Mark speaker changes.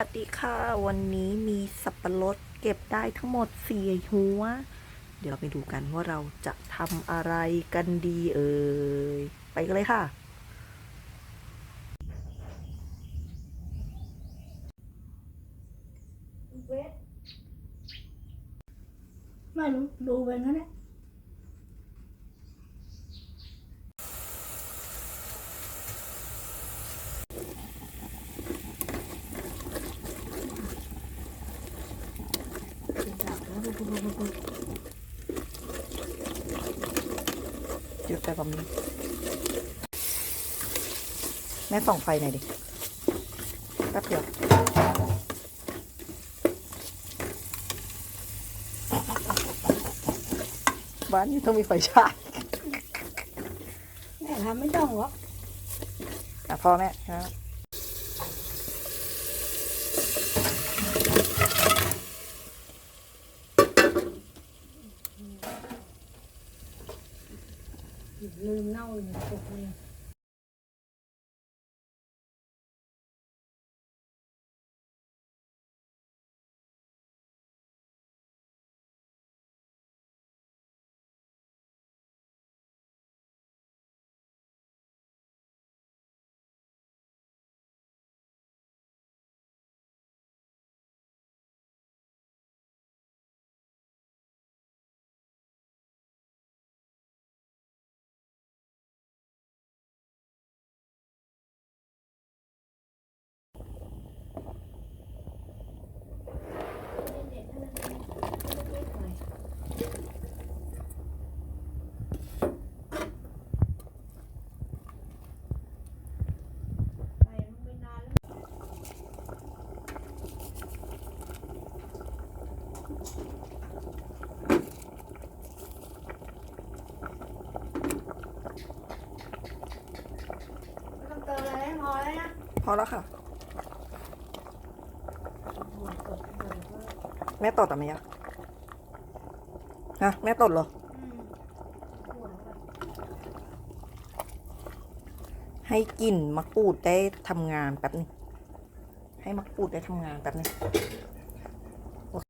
Speaker 1: สวัสดีค่ะ วันนี้มีสับปะรดเก็บได้ทั้งหมดสี่หัว เดี๋ยวเราไปดูกันว่าเราจะทำอะไรกันดีเอ่ย ไปกันเลยค่ะ
Speaker 2: ไม่รู้ ดูไปงั้นแหละ
Speaker 1: หยุดไปแบบนี้แม่ส่องไฟหน่อยดิแป๊บเดียวบ้านนี้ต้องมีไฟฉาย
Speaker 2: แม่ทำไม่ต้องหรอก
Speaker 1: อะพอแม่ครับ
Speaker 2: ลืมเน่าอยู่ตกเลย ไม่ต้องเติมอะไรให้พอแล้วนะ
Speaker 1: พ อแล้วค่ะ แม่ตดอะไหมยะฮะแม่ตดเหรอ ให้กลิ่นมะกรูดได้ทำงานแป๊บนึงให้มะกรูดได้ทำงานแป๊บนึง